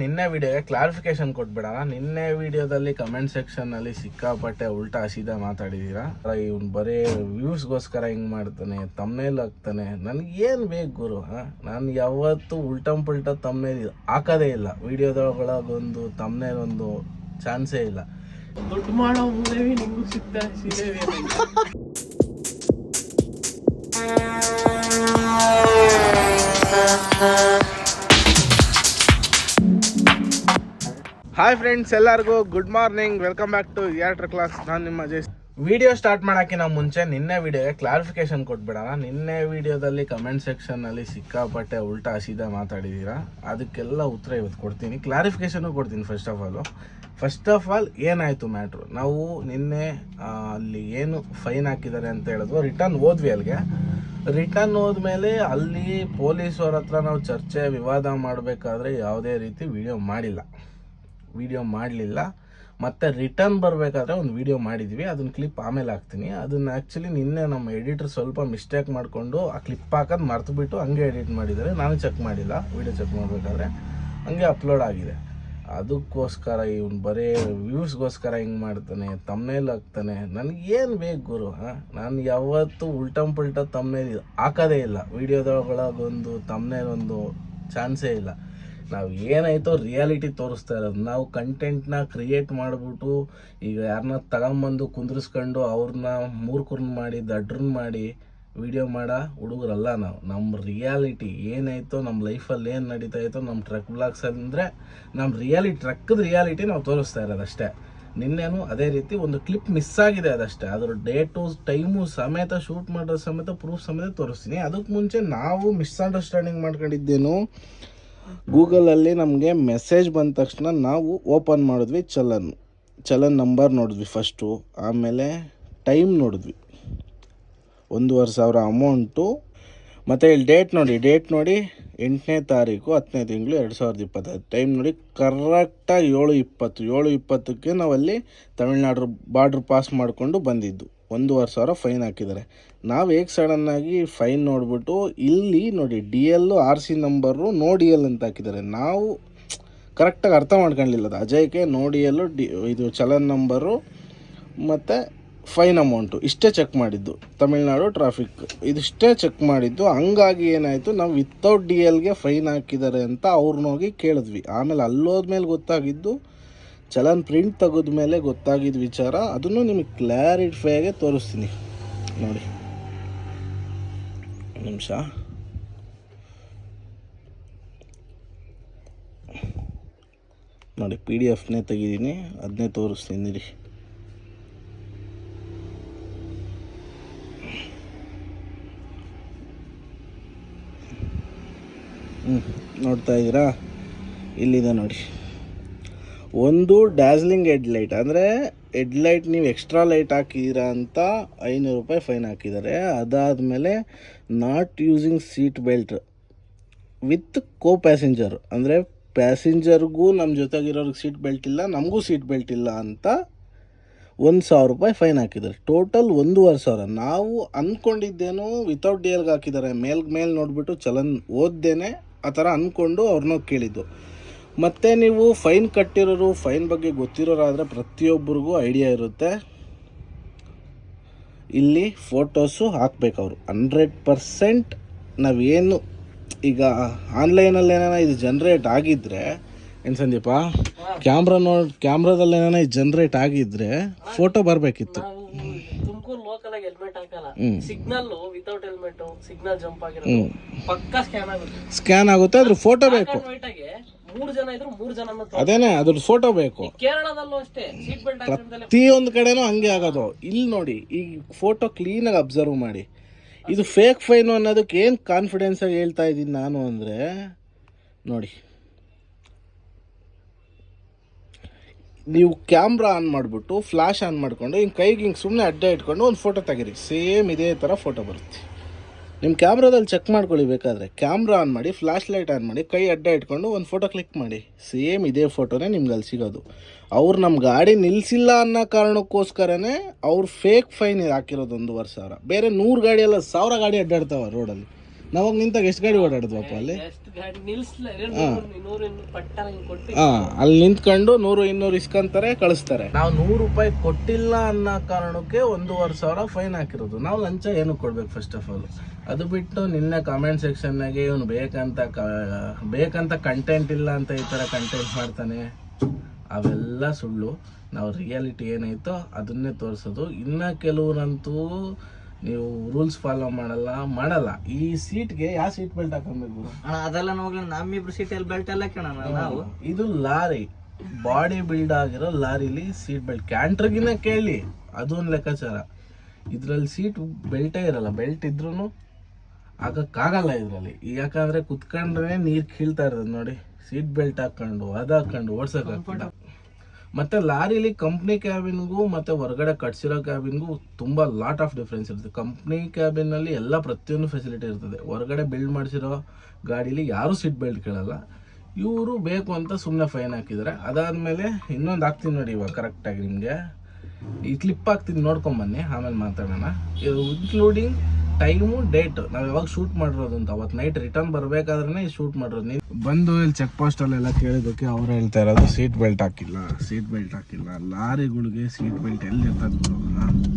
ನಿನ್ನೆ ವಿಡಿಯೋಗೆ ಕ್ಲಾರಿಫಿಕೇಶನ್ ಕೊಟ್ಬಿಡೋಣ. ನಿನ್ನೆ ವಿಡಿಯೋದಲ್ಲಿ ಕಮೆಂಟ್ ಸೆಕ್ಷನ್ ಅಲ್ಲಿ ಸಿಕ್ಕಾಪಟ್ಟೆ ಉಲ್ಟಾ ಸೀದಾ ಮಾತಾಡಿದೀರಾ? ಇವ್ನು ಬರೀ ವ್ಯೂಸ್ಗೋಸ್ಕರ ಹಿಂಗ್ ಮಾಡ್ತಾನೆ ತಮ್ಮೇಲ್ ಹಾಕ್ತಾನೆ. ನನ್ಗೆ ಏನ್ ಬೇಕು ಗುರು ನಾನು ಯಾವತ್ತು ಉಲ್ಟಂ ಪುಲ್ಟ ತಮ್ಮೇಲ್ ಹಾಕೋದೇ ಇಲ್ಲ. ವಿಡಿಯೋದೊಳಗೊಂದು ತಮ್ಮೇಲ್ ಒಂದು ಚಾನ್ಸೇ ಇಲ್ಲ. ದುಡ್ಡು ಮಾಡೋ ಸಿಗ್ತಾ ಹಾಯ್ ಫ್ರೆಂಡ್ಸ್ ಎಲ್ಲರಿಗೂ good morning welcome back to theatre class ನಾನು ನಿಮ್ಮ ಜೈ ವಿಡಿಯೋ ಸ್ಟಾರ್ಟ್ ಮಾಡೋಕ್ಕಿಂತ ಮುಂಚೆ ನಿನ್ನೆ ವಿಡಿಯೋಗೆ ಕ್ಲಾರಿಫಿಕೇಶನ್ ಕೊಟ್ಬಿಡೋಣ. ನಿನ್ನೆ ವಿಡಿಯೋದಲ್ಲಿ ಕಮೆಂಟ್ ಸೆಕ್ಷನ್ನಲ್ಲಿ ಸಿಕ್ಕಾಪಟ್ಟೆ ಉಲ್ಟಾ ಸೀದಾ ಮಾತಾಡಿದ್ದೀರಾ ಅದಕ್ಕೆಲ್ಲ ಉತ್ತರ ಇವತ್ತು ಕೊಡ್ತೀನಿ. ಕ್ಲಾರಿಫಿಕೇಶನು ಕೊಡ್ತೀನಿ first of all first of all ಏನಾಯಿತು ಮ್ಯಾಟ್ರು ನಾವು ನಿನ್ನೆ ಅಲ್ಲಿ ಏನು ಫೈನ್ ಹಾಕಿದ್ದಾರೆ ಅಂತ ಹೇಳಿದ್ವು ರಿಟರ್ನ್ ಹೋದ್ವಿ ಅಲ್ಲಿಗೆ. ರಿಟರ್ನ್ ಹೋದ್ಮೇಲೆ ಅಲ್ಲಿ ಪೊಲೀಸವ್ರ ಹತ್ರ ನಾವು ಚರ್ಚೆ, ವಿವಾದ ಮಾಡಬೇಕಾದ್ರೆ ಯಾವುದೇ ರೀತಿ ವಿಡಿಯೋ ಮಾಡಿಲ್ಲ. ವಿಡಿಯೋ ಮಾಡಲಿಲ್ಲ. ಮತ್ತು ರಿಟರ್ನ್ ಬರಬೇಕಾದ್ರೆ ಒಂದು ವಿಡಿಯೋ ಮಾಡಿದ್ವಿ. ಅದನ್ನ ಕ್ಲಿಪ್ ಆಮೇಲೆ ಹಾಕ್ತೀನಿ. ಅದನ್ನ ಆ್ಯಕ್ಚುಲಿ ನಿನ್ನೆ ನಮ್ಮ ಎಡಿಟರ್ ಸ್ವಲ್ಪ ಮಿಸ್ಟೇಕ್ ಮಾಡಿಕೊಂಡು ಆ ಕ್ಲಿಪ್ ಹಾಕೋದು ಮರ್ತುಬಿಟ್ಟು ಹಂಗೆ ಎಡಿಟ್ ಮಾಡಿದ್ದಾರೆ. ನಾನು ಚೆಕ್ ಮಾಡಿಲ್ಲ. ವಿಡಿಯೋ ಚೆಕ್ ಮಾಡಬೇಕಾದ್ರೆ ಹಂಗೆ ಅಪ್ಲೋಡ್ ಆಗಿದೆ. ಅದಕ್ಕೋಸ್ಕರ ಇವನು ಬರೀ ವ್ಯೂಸ್ಗೋಸ್ಕರ ಹಿಂಗೆ ಮಾಡ್ತಾನೆ ತಮ್ನೇಲ್ ಹಾಕ್ತಾನೆ. ನನಗೇನು ಬೇಕು ಗುರು ನಾನು ಯಾವತ್ತೂ ಉಲ್ಟಂ ಪುಲ್ಟ ತಮ್ಮೇಲಿ ಹಾಕೋದೇ ಇಲ್ಲ. ವಿಡಿಯೋದೊಳಗೊಳಗೊಂದು ತಮ್ನೇಲ್ ಒಂದು ಚಾನ್ಸೇ ಇಲ್ಲ. ನಾವು ಏನಾಯ್ತೋ ರಿಯಾಲಿಟಿ ತೋರಿಸ್ತಾ ಇರೋದು. ನಾವು ಕಂಟೆಂಟ್ನ ಕ್ರಿಯೇಟ್ ಮಾಡಿಬಿಟ್ಟು ಈಗ ಯಾರನ್ನ ತಗೊಂಬಂದು ಕುಂದ್ರಿಸ್ಕೊಂಡು ಅವ್ರನ್ನ ಮೂರ್ಖರನ್ನ ಮಾಡಿ, ದಡ್ರನ್ನ ಮಾಡಿ ವಿಡಿಯೋ ಮಾಡೋ ಹುಡುಗರಲ್ಲ ನಾವು. ನಮ್ಮ ರಿಯಾಲಿಟಿ ಏನಾಯ್ತೋ ನಮ್ಮ ಲೈಫಲ್ಲಿ ಏನು ನಡೀತಾ ಇತ್ತೋ ನಮ್ಮ ಟ್ರಕ್ ಬ್ಲಾಗ್ಸ್ ಅಂದರೆ ನಮ್ಮ ರಿಯಾಲಿಟಿ ಟ್ರಕ್ಕದ ರಿಯಾಲಿಟಿ ನಾವು ತೋರಿಸ್ತಾ ಇರೋದು ಅಷ್ಟೇ. ನಿನ್ನೆನು ಅದೇ ರೀತಿ ಒಂದು ಕ್ಲಿಪ್ ಮಿಸ್ ಆಗಿದೆ ಅದಷ್ಟೇ. ಅದ್ರ ಡೇಟು ಟೈಮು ಸಮೇತ ಶೂಟ್ ಮಾಡೋ ಸಮೇತ ಪ್ರೂಫ್ ಸಮೇತ ತೋರಿಸ್ತೀನಿ. ಅದಕ್ಕೆ ಮುಂಚೆ ನಾವು ಮಿಸ್ಅಂಡರ್ಸ್ಟ್ಯಾಂಡಿಂಗ್ ಮಾಡ್ಕೊಂಡಿದ್ದೇನು ಗೂಗಲಲ್ಲಿ ನಮಗೆ ಮೆಸೇಜ್ ಬಂದ ತಕ್ಷಣ ನಾವು ಓಪನ್ ಮಾಡಿದ್ವಿ ಚಲನ್. ಚಲನ್ ನಂಬರ್ ನೋಡಿದ್ವಿ ಫಸ್ಟು, ಆಮೇಲೆ ಟೈಮ್ ನೋಡಿದ್ವಿ. ಒಂದೂವರೆ ಸಾವಿರ ಅಮೌಂಟು. ಮತ್ತು ಇಲ್ಲಿ ಡೇಟ್ ನೋಡಿ ಡೇಟ್ ನೋಡಿ, ಎಂಟನೇ ತಾರೀಕು, ಹತ್ತನೇ ತಿಂಗಳು, ಎರಡು ಸಾವಿರದ ಇಪ್ಪತ್ತೈದು. ಟೈಮ್ ನೋಡಿ, ಕರೆಕ್ಟಾಗಿ ಏಳು ಇಪ್ಪತ್ತು, ಏಳು ಇಪ್ಪತ್ತಕ್ಕೆ ನಾವಲ್ಲಿ ತಮಿಳ್ನಾಡು ಬಾರ್ಡ್ರ್ ಪಾಸ್ ಮಾಡಿಕೊಂಡು ಬಂದಿದ್ದು. ಒಂದೂವರೆ ಸಾವಿರ ಫೈನ್ ಹಾಕಿದ್ದಾರೆ. ನಾವು ಹೇಗೆ ಸಡನ್ನಾಗಿ ಫೈನ್ ನೋಡಿಬಿಟ್ಟು ಇಲ್ಲಿ ನೋಡಿ D L R C number no D L ಅಂತ ಹಾಕಿದ್ದಾರೆ. ನಾವು ಕರೆಕ್ಟಾಗಿ ಅರ್ಥ ಮಾಡ್ಕೊಳ್ಳಿಲ್ಲ ಅದು. ಅಜಯ್ಗೆ ನೋ ಡಿ ಎಲ್ಲು ಡಿ ಇದು ಚಲನ್ ನಂಬರು ಮತ್ತು ಫೈನ್ ಅಮೌಂಟು ಇಷ್ಟೇ ಚೆಕ್ ಮಾಡಿದ್ದು. ತಮಿಳ್ನಾಡು ಟ್ರಾಫಿಕ್ ಇದಿಷ್ಟೇ ಚೆಕ್ ಮಾಡಿದ್ದು. ಹಂಗಾಗಿ ಏನಾಯಿತು, ನಾವು ವಿತೌಟ್ ಡಿ ಎಲ್ಗೆ ಫೈನ್ ಹಾಕಿದ್ದಾರೆ ಅಂತ ಅವ್ರನ್ನೋಗಿ ಕೇಳಿದ್ವಿ. ಆಮೇಲೆ ಅಲ್ಲೋದ್ಮೇಲೆ ಗೊತ್ತಾಗಿದ್ದು ಚಲನ್ ಪ್ರಿಂಟ್ ತೆಗೆದ ಮೇಲೆ ಗೊತ್ತಾಗಿದ್ದ ವಿಚಾರ, ಅದನ್ನು ನಿಮಗೆ ಕ್ಲಾರಿಫೈಗೆ ತೋರಿಸ್ತೀನಿ. ನೋಡಿ. ನಿಮಿಷ. ನೋಡಿ ಪಿ ಡಿ ಎಫ್ನೇ ತೆಗಿದ್ದೀನಿ ಅದನ್ನೇ ತೋರಿಸ್ತೀನಿ ರೀ ಹ್ಞೂ ನೋಡ್ತಾ ಇದ್ದೀರಾ? ಇಲ್ಲಿದೆ ನೋಡಿ. ಒಂದು ಡ್ಯಾಸ್ಲಿಂಗ್ ಹೆಡ್ಲೈಟ್ ಅಂದರೆ ಹೆಡ್ಲೈಟ್ ನೀವು ಎಕ್ಸ್ಟ್ರಾ ಲೈಟ್ ಹಾಕಿದ್ದೀರಾ ಅಂತ ಐನೂರು ರೂಪಾಯಿ ಫೈನ್ ಹಾಕಿದ್ದಾರೆ. ಅದಾದಮೇಲೆ not using seat belt with co passenger ಅಂದರೆ ಪ್ಯಾಸೆಂಜರ್ಗೂ ನಮ್ಮ ಜೊತೆಗಿರೋರಿಗೆ ಸೀಟ್ ಬೆಲ್ಟ್ ಇಲ್ಲ, ನಮಗೂ ಸೀಟ್ ಬೆಲ್ಟ್ ಇಲ್ಲ ಅಂತ ಒಂದು ಸಾವಿರ ರೂಪಾಯಿ ಫೈನ್ ಹಾಕಿದ್ದಾರೆ. ಟೋಟಲ್ ಒಂದೂವರೆ ಸಾವಿರ. ನಾವು ಅಂದ್ಕೊಂಡಿದ್ದೇನು ವಿತೌಟ್ ಡಿಯರ್ಗೆ ಹಾಕಿದ್ದಾರೆ. ಮೇಲ್ಗೆ ಮೇಲೆ ನೋಡಿಬಿಟ್ಟು ಚಲನ್ ಓದ್ದೇನೆ ಆ ಥರ ಅಂದ್ಕೊಂಡು ಅವ್ರನ್ನ ಕೇಳಿದ್ದು. ಮತ್ತು ನೀವು ಫೈನ್ ಕಟ್ಟಿರೋರು ಫೈನ್ ಬಗ್ಗೆ ಗೊತ್ತಿರೋರಾದರೆ ಪ್ರತಿಯೊಬ್ಬರಿಗೂ ಐಡಿಯಾ ಇರುತ್ತೆ. ಇಲ್ಲಿ ಫೋಟೋಸು ಹಾಕ್ಬೇಕು ಅವರು ಹಂಡ್ರೆಡ್ ಪರ್ಸೆಂಟ್ ನಾವೇನು ಈಗ ಆನ್ಲೈನಲ್ಲಿ ಏನಾರ ಇದು ಜನ್ರೇಟ್ ಆಗಿದ್ದರೆ ಏನು ಸಂದೀಪ? ಕ್ಯಾಮ್ರಾ ನೋಡಿ ಕ್ಯಾಮ್ರಾದಲ್ಲಿ ಏನಾರ ಇದು ಜನ್ರೇಟ್ ಆಗಿದ್ದರೆ ಫೋಟೋ ಬರಬೇಕಿತ್ತು. ನಾವು ತುಮಕೂರು ಲೋಕಲ್ ಆಗಿ ಹೆಲ್ಮೆಟ್ ಹಾಕಲ್ಲ. Signal without helmet signal jump ಆಗಿರೋದು. ಪಕ್ಕಾ ಸ್ಕ್ಯಾನ್ ಆಗುತ್ತೆ. ಸ್ಕ್ಯಾನ್ ಆಗುತ್ತೆ ಅದ್ರ ಫೋಟೋ ಬೇಕು. ಮೂರ್ ಜನ ಇದ್ರು ಮೂರು ಜನ ಅದೇನೇ ಅದ್ರ ಫೋಟೋ ಬೇಕು. ಕೇರಳದಲ್ಲೂ ಅಷ್ಟೇ ಸೀಟ್ ಬೆಲ್ಟ್ ಪ್ರತಿಯೊಂದು ಕಡೆನೂ ಹಂಗೆ ಆಗೋದು. ಇಲ್ಲಿ ನೋಡಿ ಈ ಫೋಟೋ ಕ್ಲೀನಾಗಿ ಅಬ್ಸರ್ವ್ ಮಾಡಿ. ಇದು ಫೇಕ್ ಫೈನು ಅನ್ನೋದಕ್ಕೆ ಏನು ಕಾನ್ಫಿಡೆನ್ಸಾಗಿ ಹೇಳ್ತಾ ಇದ್ದೀನಿ ನಾನು ಅಂದರೆ ನೋಡಿ. ನೀವು ಕ್ಯಾಮ್ರಾ ಆನ್ ಮಾಡಿಬಿಟ್ಟು ಫ್ಲಾಶ್ ಆನ್ ಮಾಡಿಕೊಂಡು ಹಿಂಗೆ ಕೈಗೆ ಹಿಂಗೆ ಸುಮ್ಮನೆ ಅಡ್ಡ ಇಟ್ಕೊಂಡು ಒಂದು ಫೋಟೋ ತೆಗೀರಿ. ಸೇಮ್ ಇದೇ ಥರ ಫೋಟೋ ಬರುತ್ತೆ. ನಿಮ್ಮ ಕ್ಯಾಮ್ರಾದಲ್ಲಿ ಚೆಕ್ ಮಾಡ್ಕೊಳ್ಳಿ ಬೇಕಾದರೆ. ಕ್ಯಾಮ್ರಾ ಆನ್ ಮಾಡಿ ಫ್ಲ್ಯಾಶ್ ಲೈಟ್ ಆನ್ ಮಾಡಿ ಕೈ ಅಡ್ಡ ಇಟ್ಕೊಂಡು ಒಂದು ಫೋಟೋ ಕ್ಲಿಕ್ ಮಾಡಿ. ಸೇಮ್ ಇದೇ ಫೋಟೋನೇ ನಿಮ್ಗೆ ಅಲ್ಲಿ ಸಿಗೋದು. ಅವ್ರು ನಮ್ಮ ಗಾಡಿ ನಿಲ್ಲಿಸಿಲ್ಲ ಅನ್ನೋ ಕಾರಣಕ್ಕೋಸ್ಕರನೇ ಅವ್ರು ಫೇಕ್ ಫೈನ್ ಹಾಕಿರೋದು ಒಂದೂವರೆ ಸಾವಿರ ಬೇರೆ ನೂರು ಗಾಡಿ ಎಲ್ಲ ಸಾವಿರ ಗಾಡಿ ಅಡ್ಡಾಡ್ತಾವೆ ರೋಡಲ್ಲಿ ನಾವಾಗ ನಿಂತಾಗ ಎಷ್ಟು ಗಾಡಿ ಓಡಾಡಿದ್ವಪ್ಪ ಅಲ್ಲಿ? ಹಾ. ಅಲ್ಲಿ ನಿಂತ್ಕೊಂಡು ನೂರು ಇನ್ನೂರು ಇಸ್ಕೊಂತಾರೆ ಕಳಿಸ್ತಾರೆ. ನಾವು ನೂರು ರೂಪಾಯಿ ಕೊಟ್ಟಿಲ್ಲ ಅನ್ನೋ ಕಾರಣಕ್ಕೆ ಒಂದೂವರೆ ಸಾವಿರ ಫೈನ್ ಹಾಕಿರೋದು. ನಾವು ಲಂಚ ಏನು ಕೊಡ್ಬೇಕು ಫಸ್ಟ್ ಆಫ್ ಆಲ್ ಅದು ಬಿಟ್ಟು ನಿನ್ನೆ ಕಾಮೆಂಟ್ ಸೆಕ್ಷನ್ನಾಗೆ ಇವನು ಬೇಕಂತ ಕ ಬೇಕಂತ ಕಂಟೆಂಟ್ ಇಲ್ಲ ಅಂತ ಈ ಥರ ಕಂಟೆಂಟ್ ಮಾಡ್ತಾನೆ. ಅವೆಲ್ಲ ಸುಳ್ಳು. ನಾವು ರಿಯಾಲಿಟಿ ಏನೈತೋ ಅದನ್ನೇ ತೋರಿಸೋದು. ಇನ್ನು ಕೆಲವರಂತೂ ನೀವು ರೂಲ್ಸ್ ಫಾಲೋ ಮಾಡಲ್ಲ ಮಾಡಲ್ಲ. ಈ ಸೀಟ್ಗೆ ಯಾವ ಸೀಟ್ ಬೆಲ್ಟ್ ಹಾಕೊಬೇಕು ಅಣ್ಣ ಅದೆಲ್ಲ ನೋಡ್ಲಿ ನಮ್ಮಿಬ್ರು ಸೀಟಲ್ಲಿ ಬೆಲ್ಟ್ ಎಲ್ಲ ಕೇಳೋಣ ನಾವು? ಇದು ಲಾರಿ. ಬಾಡಿ ಬಿಲ್ಡ್ ಆಗಿರೋ ಲಾರಿಲಿ ಸೀಟ್ ಬೆಲ್ಟ್ ಕ್ಯಾಂಟ್ರಿಗಿನ ಕೇಳಿ. ಅದೊಂದು ಲೆಕ್ಕಾಚಾರ. ಇದ್ರಲ್ಲಿ ಸೀಟ್ ಬೆಲ್ಟೇ ಇರಲ್ಲ. ಬೆಲ್ಟ್ ಇದ್ರೂ ಹಾಕಕ್ಕಾಗಲ್ಲ ಇದರಲ್ಲಿ. ಯಾಕಂದ್ರೆ ಕುತ್ಕೊಂಡ್ರೆ ನೀರು ಕೀಳ್ತಾ ಇರೋದು ನೋಡಿ. ಸೀಟ್ ಬೆಲ್ಟ್ ಹಾಕೊಂಡು ಅದು ಹಾಕ್ಕೊಂಡು ಓಡ್ಸಕ್ ಮತ್ತು ಮತ್ತೆ ಲಾರಿಲಿ ಕಂಪ್ನಿ ಕ್ಯಾಬಿನ್ಗೂ ಮತ್ತು ಹೊರಗಡೆ ಕಟ್ಸಿರೋ ಕ್ಯಾಬಿನ್ಗೂ ತುಂಬ ಲಾಟ್ ಆಫ್ ಡಿಫ್ರೆನ್ಸ್ ಇರುತ್ತೆ. ಕಂಪ್ನಿ ಕ್ಯಾಬಿನಲ್ಲಿ ಎಲ್ಲ ಪ್ರತಿಯೊಂದು ಫೆಸಿಲಿಟಿ ಇರ್ತದೆ. ಹೊರಗಡೆ ಬಿಲ್ಡ್ ಮಾಡಿಸಿರೋ ಗಾಡೀಲಿ ಯಾರೂ ಸೀಟ್ ಬೆಲ್ಟ್ ಕೇಳಲ್ಲ. ಇವರು ಬೇಕು ಅಂತ ಸುಮ್ಮನೆ ಫೈನ್ ಹಾಕಿದ್ದಾರೆ. ಅದಾದಮೇಲೆ ಇನ್ನೊಂದು ಹಾಕ್ತೀನಿ ನೋಡಿ ಇವಾಗ ಕರೆಕ್ಟಾಗಿ ನಿಮಗೆ. ಈ ಕ್ಲಿಪ್ ಹಾಕ್ತೀನಿ ನೋಡ್ಕೊಂಬನ್ನಿ ಆಮೇಲೆ ಮಾತಾಡೋಣ. ಇದು ಇನ್ಕ್ಲೂಡಿಂಗ್ ಟೈಮು ಡೇಟ್. ನಾವು ಯಾವಾಗ ಶೂಟ್ ಮಾಡಿರೋದು ಅಂತ. ಅವತ್ತು ನೈಟ್ ರಿಟರ್ನ್ ಬರಬೇಕಾದ್ರೆ ಶೂಟ್ ಮಾಡಿರೋದು. ನೀವು ಬಂದು ಇಲ್ಲಿ ಚೆಕ್ ಪೋಸ್ಟಲ್ಲೆಲ್ಲ ಕೇಳಿದಕ್ಕೆ ಅವ್ರು ಹೇಳ್ತಾ ಇರೋದು ಸೀಟ್ ಬೆಲ್ಟ್ ಹಾಕಿಲ್ಲ ಸೀಟ್ ಬೆಲ್ಟ್ ಹಾಕಿಲ್ಲ. ಲಾರಿಗಳಿಗೆ ಸೀಟ್ ಬೆಲ್ಟ್ ಎಲ್ಲಿ ಇರ್ತದೆ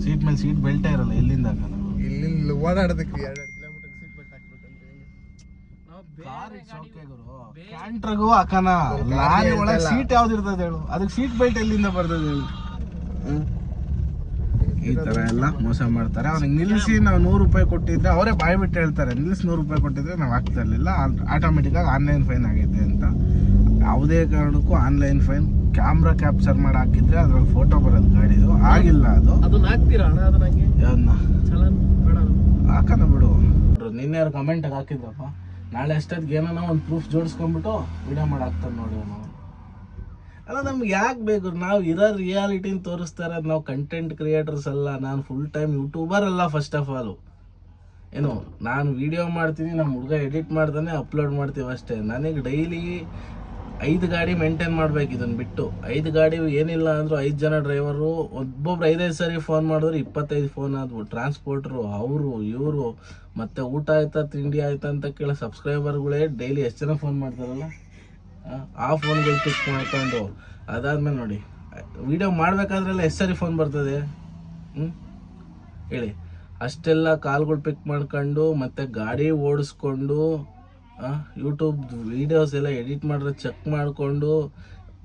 ಸೀಟ್ ಮೇಲೆ ಸೀಟ್ ಬೆಲ್ಟೇ ಇರಲ್ಲ ಎಲ್ಲಿಂದ ನಾವು? ಇಲ್ಲಿ ಓಡಾಡೋದಕ್ಕೆ ಎರಡು ಕಿಲೋಮೀಟರ್ ಸೀಟ್ ಬೆಲ್ಟ್ ಕ್ಯಾಂಟ್ರಿಗೂ ಹಾಕನ? ಲಾರಿ ಒಳಗೆ ಸೀಟ್ ಯಾವ್ದು ಇರ್ತದೆ ಹೇಳು. ಅದಕ್ಕೆ ಸೀಟ್ ಬೆಲ್ಟ್ ಎಲ್ಲಿಂದ ಬರ್ತದೆ ಹೇಳು. ಹ್ಮ್? ಈ ತರ ಎಲ್ಲ ಮೋಸ ಮಾಡ್ತಾರೆ. ಅವ್ನಿಗೆ ನಿಲ್ಲಿಸಿ ನಾವು ನೂರು ರೂಪಾಯಿ ಕೊಟ್ಟಿದ್ರೆ ಅವರೇ ಬಾಯಿ ಬಿಟ್ಟು ಹೇಳ್ತಾರೆ ನಿಲ್ಲಿಸಿ ನೂರು ರೂಪಾಯಿ ಕೊಟ್ಟಿದ್ರೆ ನಾವು ಹಾಕ್ತಾ ಇರಲಿಲ್ಲ ಆಟೋಮೆಟಿಕ್ ಆಗಿ ಆನ್ಲೈನ್ ಫೈನ್ ಆಗೈತೆ ಅಂತ. ಯಾವುದೇ ಕಾರಣಕ್ಕೂ ಆನ್ಲೈನ್ ಫೈನ್ ಕ್ಯಾಮ್ರಾ ಕ್ಯಾಪ್ಚರ್ ಮಾಡಿ ಹಾಕಿದ್ರೆ ಅದ್ರಲ್ಲಿ ಫೋಟೋ ಬರೋದು ಗಾಡಿದು. ಆಗಿಲ್ಲ ಅದು. ಅದನ್ನ ಹಾಕ್ತೀರಾ? ಬೇಡ ಅದು. ಹಾಕೋಣ ಬಿಡು. ನಿನ್ನೆ ಯಾರು ಕಮೆಂಟ್ ಹಾಕಿದ್ರಪ್ಪ ನಾಳೆ ಅಷ್ಟೊತ್ತಿಗೆ ಏನೋ ಒಂದು ಪ್ರೂಫ್ ಜೋಡಿಸ್ಕೊಂಡ್ಬಿಟ್ಟು ವಿಡಿಯೋ ಮಾಡಿ ಹಾಕ್ತಾರೆ ನೋಡಿ ಅಲ್ಲ, ನಮ್ಗೆ ಯಾಕೆ ಬೇಕು? ನಾವು ಇರೋ ರಿಯಾಲಿಟಿನ ತೋರಿಸ್ತಾರೆ. ನಾವು ಕಂಟೆಂಟ್ ಕ್ರಿಯೇಟರ್ಸ್ ಅಲ್ಲ. ನಾನು ಫುಲ್ ಟೈಮ್ ಯೂಟ್ಯೂಬರ್ ಅಲ್ಲ ಫಸ್ಟ್ ಆಫ್ ಆಲ್ ಏನು, ನಾನು ವಿಡಿಯೋ ಮಾಡ್ತೀನಿ ನಮ್ಮ ಹುಡುಗ ಎಡಿಟ್ ಮಾಡ್ತಾನೆ ಅಪ್ಲೋಡ್ ಮಾಡ್ತೀವಿ ಅಷ್ಟೇ. ನನಗೆ ಡೈಲಿ ಐದು ಗಾಡಿ ಮೇಂಟೈನ್ ಮಾಡ್ಬೇಕು ಇದನ್ನು ಬಿಟ್ಟು. ಐದು ಗಾಡಿ ಏನಿಲ್ಲ ಅಂದರೂ ಐದು ಜನ ಡ್ರೈವರು ಒಬ್ಬೊಬ್ರು ಐದೈದು ಸರಿ ಫೋನ್ ಮಾಡಿದ್ರು, ಇಪ್ಪತ್ತೈದು ಫೋನ್ ಆದ್ವು. ಟ್ರಾನ್ಸ್ಪೋರ್ಟ್ರು ಅವರು, ಇವರು, ಮತ್ತೆ ಊಟ ಆಯ್ತಾ, ತಿಂಡಿ ಆಯ್ತಾ ಅಂತ ಕೇಳೋ ಸಬ್ಸ್ಕ್ರೈಬರ್ಗಳೇ ಡೈಲಿ ಎಷ್ಟು ಜನ ಫೋನ್ ಮಾಡ್ತಾರಲ್ಲ? ಆ, ಫೋನ್ಗಳು ಪಿಕ್ ಮಾಡ್ಕೊಂಡು ಅದಾದ್ಮೇಲೆ ನೋಡಿ ವಿಡಿಯೋ ಮಾಡಬೇಕಾದ್ರೆಲ್ಲ ಎಷ್ಟು ಸರಿ ಫೋನ್ ಬರ್ತದೆ. ಹ್ಞೂ ಹೇಳಿ. ಅಷ್ಟೆಲ್ಲ ಕಾಲ್ಗಳು ಪಿಕ್ ಮಾಡ್ಕೊಂಡು ಮತ್ತೆ ಗಾಡಿ ಓಡಿಸ್ಕೊಂಡು ಯೂಟ್ಯೂಬ್ ವೀಡಿಯೋಸ್ ಎಲ್ಲ ಎಡಿಟ್ ಮಾಡಿದ್ರೆ ಚೆಕ್ ಮಾಡಿಕೊಂಡು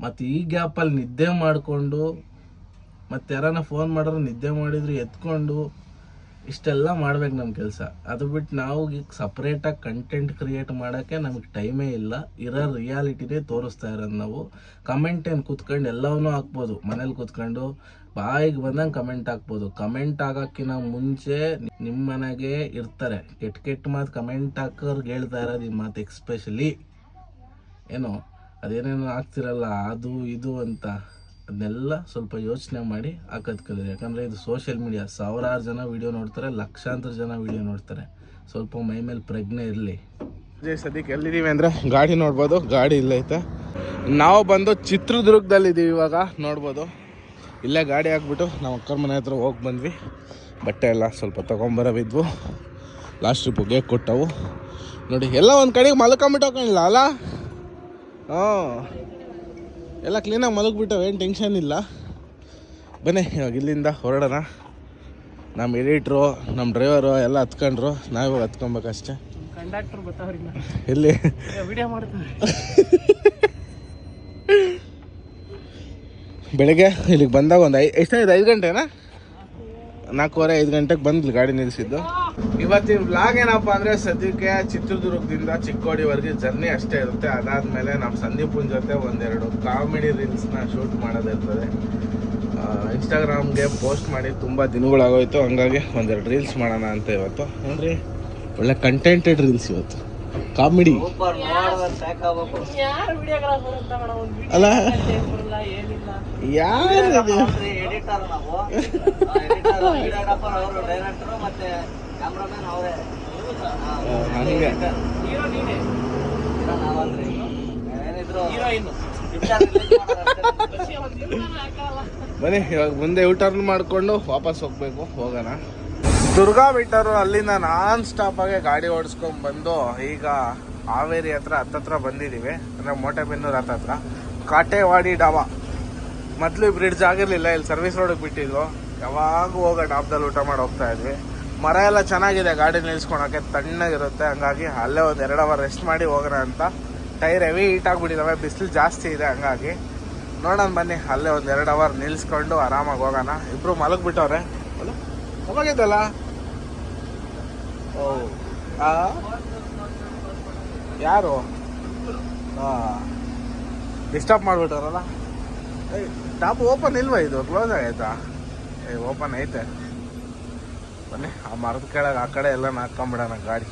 ಮತ್ತು ಈ ಗ್ಯಾಪಲ್ಲಿ ನಿದ್ದೆ ಮಾಡಿಕೊಂಡು ಮತ್ತೆ ಯಾರನ್ನ ಫೋನ್ ಮಾಡಿದ್ರೆ ನಿದ್ದೆ ಮಾಡಿದ್ರು ಎತ್ಕೊಂಡು ಇಷ್ಟೆಲ್ಲ ಮಾಡ್ಬೇಕು ನಮ್ಮ ಕೆಲಸ. ಅದು ಬಿಟ್ಟು ನಾವು ಈಗ ಸಪ್ರೇಟಾಗಿ ಕಂಟೆಂಟ್ ಕ್ರಿಯೇಟ್ ಮಾಡೋಕ್ಕೆ ನಮಗೆ ಟೈಮೇ ಇಲ್ಲ. ಇರೋ ರಿಯಾಲಿಟಿನೇ ತೋರಿಸ್ತಾ ಇರೋದು ನಾವು. ಕಮೆಂಟ್ ಏನು ಕೂತ್ಕೊಂಡು ಎಲ್ಲವನ್ನೂ ಹಾಕ್ಬೋದು. ಮನೇಲಿ ಕೂತ್ಕೊಂಡು ಬಾಯಿಗೆ ಬಂದಂಗೆ ಕಮೆಂಟ್ ಹಾಕ್ಬೋದು. ಕಮೆಂಟ್ ಹಾಕೋಕ್ಕಿಂತ ಮುಂಚೆ ನಿಮ್ಮ ಮನೆಗೆ ಇರ್ತಾರೆ. ಕೆಟ್ಟ ಕೆಟ್ಟ ಮಾತು ಕಮೆಂಟ್ ಹಾಕೋರ್ಗೆ ಹೇಳ್ತಾ ಇರೋದು ಈ ಮಾತು ಎಕ್ಸ್ಪೆಷಲಿ ಏನು, ಅದೇನೇನು ಆಗ್ತಿರಲ್ಲ ಅದು ಇದು ಅಂತ. ಅದನ್ನೆಲ್ಲ ಸ್ವಲ್ಪ ಯೋಚನೆ ಮಾಡಿ ಹಾಕೋದು ಕಲಿರಿ. ಯಾಕಂದರೆ ಇದು ಸೋಷಿಯಲ್ ಮೀಡಿಯಾ ಸಾವಿರಾರು ಜನ ವಿಡಿಯೋ ನೋಡ್ತಾರೆ, ಲಕ್ಷಾಂತರ ಜನ ವಿಡಿಯೋ ನೋಡ್ತಾರೆ. ಸ್ವಲ್ಪ ಮೈ ಮೇಲೆ ಪ್ರಜ್ಞೆ ಇರಲಿ. ಸದ್ಯಕ್ಕೆ ಎಲ್ಲಿದ್ದೀವಿ ಅಂದರೆ ಗಾಡಿ ನೋಡ್ಬೋದು. ಗಾಡಿ ಇಲ್ಲೈತೆ ನಾವು ಬಂದು ಚಿತ್ರದುರ್ಗದಲ್ಲಿದ್ದೀವಿ ಇವಾಗ. ನೋಡ್ಬೋದು. ಇಲ್ಲೇ ಗಾಡಿ ಹಾಕ್ಬಿಟ್ಟು ನಾವು ಅಕ್ಕರ ಮನೆ ಹತ್ರ ಹೋಗಿ ಬಂದ್ವಿ. ಬಟ್ಟೆ ಎಲ್ಲ ಸ್ವಲ್ಪ ತೊಗೊಂಬರವಿದ್ವು. Last trip ಗೇಕ್ ಕೊಟ್ಟವು. ನೋಡಿ, ಎಲ್ಲ ಒಂದು ಕಡೆಗೆ ಮಲ್ಕೊಂಬಿಟ್ಟು ಹೋಗಿಲ್ಲ ಅಲ್ಲ? ಹ್ಞೂ ಎಲ್ಲ ಕ್ಲೀನಾಗಿ ಮಲಗಿಬಿಟ್ಟವೆ ಏನು ಟೆನ್ಷನ್ ಇಲ್ಲ. ಬನ್ನಿ ಇವಾಗ ಇಲ್ಲಿಂದ ಹೊರಡೋಣ. ನಮ್ಮ ಎಡಿಟ್ರು ನಮ್ಮ ಡ್ರೈವರು ಎಲ್ಲ ಹತ್ಕೊಂಡ್ರು. ನಾವಿವಾಗ ಹತ್ಕೊಬೇಕಷ್ಟೇ. ಕಂಡಕ್ಟರ್ ಗೊತ್ತವ್ರಿಗೆ ಇಲ್ಲಿ ವಿಡಿಯೋ ಮಾಡ್ತಾರೆ ಬೆಳಗ್ಗೆ ಇಲ್ಲಿಗೆ ಬಂದಾಗ ಒಂದು ಐ ಎಷ್ಟಾಯ್ತು ಐದು ಗಂಟೆನಾ? ನಾಲ್ಕೂವರೆ ಐದು ಗಂಟೆಗೆ ಬಂದ್ಲು ಗಾಡಿ ನಿಲ್ಲಿಸಿದ್ದು ಇವತ್ತಿನ ಬ್ಲಾಗ್ ಏನಪ್ಪ ಅಂದರೆ ಸದ್ಯಕ್ಕೆ ಚಿತ್ರದುರ್ಗದಿಂದ ಚಿಕ್ಕೋಡಿವರೆಗೆ ಜರ್ನಿ ಅಷ್ಟೇ ಇರುತ್ತೆ. ಅದಾದಮೇಲೆ ನಮ್ಮ ಸಂದೀಪನ ಜೊತೆ ಒಂದೆರಡು ಕಾಮಿಡಿ ರೀಲ್ಸ್ನ ಶೂಟ್ ಮಾಡೋದಿರ್ತದೆ. ಇನ್ಸ್ಟಾಗ್ರಾಮ್ಗೆ ಪೋಸ್ಟ್ ಮಾಡಿ ತುಂಬ ದಿನಗಳಾಗೋಯ್ತು. ಹಂಗಾಗಿ ಒಂದೆರಡು ರೀಲ್ಸ್ ಮಾಡೋಣ ಅಂತ ಇವತ್ತು. ನೋಡ್ರಿ ಒಳ್ಳೆ ಕಂಟೆಂಟೆಡ್ ರೀಲ್ಸ್ ಇವತ್ತು. ಕಾಮಿಡಿ ಅಲ್ಲ. ಯಾರು ಎಡಿಟರ್ ನಾವು ಅವರು ಡೈರೆಕ್ಟರ್ ಮತ್ತೆ ಕ್ಯಾಮ್ರಾಮನ್ ಅವರೇ. ಹಂಗೆ ಹೀರೋ ನೀನೆ. ನಾವಲ್ರಿ ಏನಿದ್ರು ಹೀರೋಯಿನ್ picture release ಮಾಡೋರಷ್ಟೇ. ಒಂದು ಹಾಕಲ್ಲ. ಬನ್ನಿ ಇವಾಗ ಮುಂದೆ ಯೂಟರ್ನ್ ಮಾಡಿಕೊಂಡು ವಾಪಸ್ ಹೋಗ್ಬೇಕು ಹೋಗೋಣ. ದುರ್ಗಾ ಬಿಟ್ಟರು ಅಲ್ಲಿಂದ ನಾನ್ ಸ್ಟಾಪ್ ಆಗಿ ಗಾಡಿ ಓಡಿಸ್ಕೊಂಡು ಬಂದು ಈಗ ಹಾವೇರಿ ಹತ್ರ ಹತ್ತತ್ರ ಬಂದಿದ್ದೀವಿ ಅಂದ್ರೆ ಮೋಟೆಬೆನ್ನೂರು ಹತ್ತತ್ರ ಕಾಟೇವಾಡಿ ಡಾಬಾ. ಮೊದಲು ಬ್ರಿಡ್ಜ್ ಆಗಿರಲಿಲ್ಲ ಇಲ್ಲಿ ಸರ್ವಿಸ್ ರೋಡಿಗೆ ಬಿಟ್ಟಿದ್ವು. ಯಾವಾಗ ಹೋಗೋ ಡಾಬ್ದಲ್ಲಿ ಊಟ ಮಾಡಿ ಹೋಗ್ತಾ ಇದ್ವಿ. ಮರ ಎಲ್ಲ ಚೆನ್ನಾಗಿದೆ, ಗಾಡಿ ನಿಲ್ಸ್ಕೊಳಕ್ಕೆ ತಣ್ಣಗಿರುತ್ತೆ, ಹಂಗಾಗಿ ಅಲ್ಲೇ ಒಂದು ಎರಡು ಅವರ್ ರೆಸ್ಟ್ ಮಾಡಿ ಹೋಗೋಣ ಅಂತ. ಟೈರ್ ಹೆವಿ ಹೀಟ್ ಆಗಿಬಿಟ್ಟಿದ್ದಾವೆ ಬಿಸಿಲು ಜಾಸ್ತಿ ಇದೆ, ಹಂಗಾಗಿ. ನೋಡೋಣ ಬನ್ನಿ, ಅಲ್ಲೇ ಒಂದು ಎರಡು ಅವರ್ ನಿಲ್ಸ್ಕೊಂಡು ಆರಾಮಾಗಿ ಹೋಗೋಣ. ಇಬ್ಬರು ಮಲಗಿಬಿಟ್ಟವ್ರೆ. ಹೋಗಿದ್ದಲ್ಲ ಓ ಯಾರು? ಡಿಸ್ಟರ್ಬ್ ಮಾಡಿಬಿಟ್ಟವ್ರಲ್ಲ? ಟಾಪ್ ಓಪನ್ ಇಲ್ವಾ ಇದು? ಕ್ಲೋಸ್ ಆಗೈತಾ? ಓಪನ್ ಐತೆ. ಬನ್ನಿ, ಆ ಮರದ ಕೆಳಗೆ, ಆ ಕಡೆ ಎಲ್ಲ ಹಾಕೊಂಬಿಡೋಣ ಗಾಡಿ.